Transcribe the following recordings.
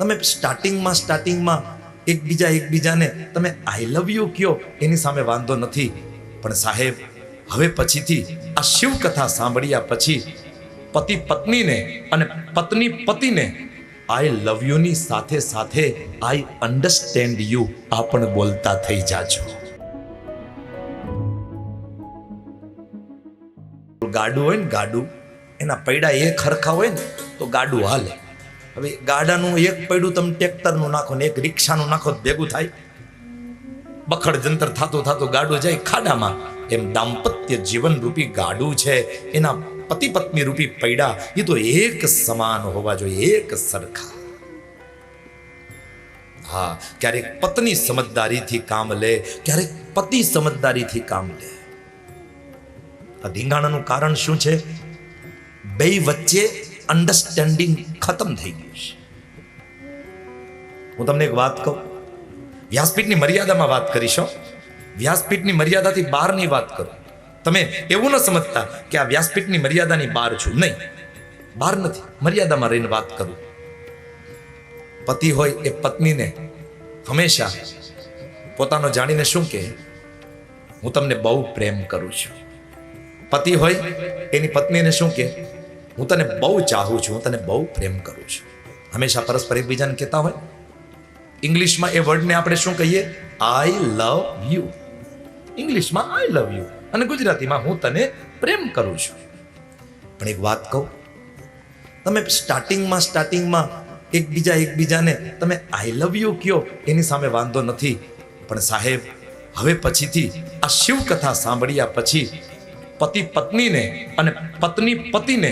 તમે સ્ટાર્ટિંગમાં સ્ટાર્ટિંગમાં એકબીજા એકબીજાને તમે આઈ લવ યુ કયો, એની સામે વાંધો નથી. પણ સાહેબ, હવે પછીથી આ શિવ કથા સાંભળ્યા પછી પતિ પત્નીને અને પત્ની પતિને આઈ લવ યુની સાથે સાથે આઈ અન્ડરસ્ટેન્ડ યુ આ પણ બોલતા થઈ જાજો. ગાડું હોય ને ગાડું, એના પૈડા એક ખરખા હોય ને, તો ગાડું હાલે. હવે ગાડાનું એક પૈડું તમે ટ્રેક્ટરનું નાખો ને એક રિક્ષાનું નાખો, ભેગું થાય. બખડ જંતર થતું થતું ગાડું જાય ખાડામાં. એમ દાંપત્ય જીવન રૂપી ગાડું છે. એના પતિ પત્ની રૂપી પૈડા એ તો એક સમાન હોવા જોઈએ, એક સરખા. હા, ક્યારેક પત્ની સમજદારીથી કામ લે, ક્યારેક પતિ સમજદારીથી કામ લે. આ ધીંગાણાનું કારણ શું છે? બે વચ્ચે અન્ડરસ્ટેન્ડિંગ ખતમ થઈ ગયું છે. હું તમને એક વાત કહું. વ્યાસપીઠની મર્યાદામાં વાત કરીશો વ્યાસપીઠની મર્યાદાથી બહારની વાત કરો. તમે એવું ન સમજતા કે આ વ્યાસપીઠની મર્યાદાની બહાર છું. નહીં. બહાર નથી. મર્યાદામાં રહીને વાત કરું. પતિ હોય એ પત્નીને હંમેશા પોતાનો જાણીને શું કહે? હું તમને બહુ પ્રેમ કરું છું. પતિ હોય એની પત્નીને શું કહે? હું તને બહુ ચાહું છું, હું તને બહુ પ્રેમ કરું છું. હંમેશા પરસ્પર એકબીજાને કહેતા હોય. ઇંગ્લિશમાં એ વર્ડને આપણે શું કહીએ? આઈ લવ યુ ઇંગ્લિશમાં આઈ લવ યુ અને ગુજરાતીમાં હું તને પ્રેમ કરું છું. પણ એક વાત કહું, તમે સ્ટાર્ટિંગમાં સ્ટાર્ટિંગમાં એકબીજા એકબીજાને તમે આઈ લવ યુ કયો એની સામે વાંધો નથી. પણ સાહેબ, હવે પછીથી આ શિવ કથા સાંભળ્યા પછી પતિ પત્નીને અને પત્ની પતિને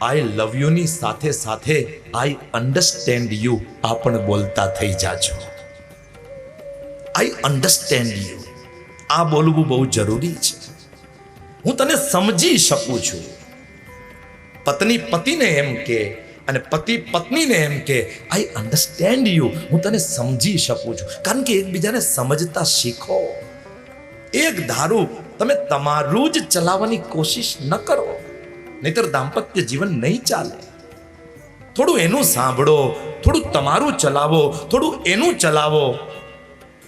આઈ લવ યુની સાથે સાથે આઈ અન્ડરસ્ટેન્ડ યુ આ પણ બોલતા થઈ જાજો. આઈ અન્ડરસ્ટેન્ડ યુ આ બોલવું બહુ જરૂરી છે. હું તને સમજી શકું છું. પત્ની પતિને એમ કે અને પતિ પત્નીને એમ કે આઈ અન્ડરસ્ટેન્ડ યુ હું તને સમજી શકું છું. કારણ કે એકબીજાને સમજતા શીખો. એક ધારું તમે તમારું જ ચલાવવાની કોશિશ ન કરો. નહીતર દાંપત્ય જીવન નહીં ચાલે. થોડું એનું સાંભળો, થોડું તમારું ચલાવો, થોડું એનું ચલાવો.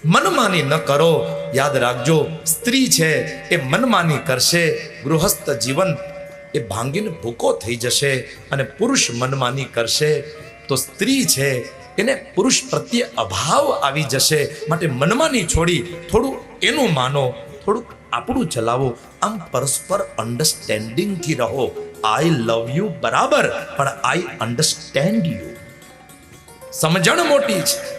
મનમાની ન કરો. યાદ રાખજો, સ્ત્રી છે એ મનમાની કરશે, ગૃહસ્થ જીવન એ ભાંગીને ભૂકો થઈ જશે અને પુરુષ મનમાની કરશે. તો સ્ત્રી છે એને પુરુષ પ્રત્યે અભાવ આવી જશે. માટે મનમાની છોડી થોડું એનું માનો થોડુંક આપણું ચલાવો. આમ પરસ્પર અન્ડરસ્ટેન્ડિંગથી રહો. આઈ લવ યુ બરાબર. પણ આઈ અન્ડરસ્ટેન્ડ યુ સમજણ મોટી છે.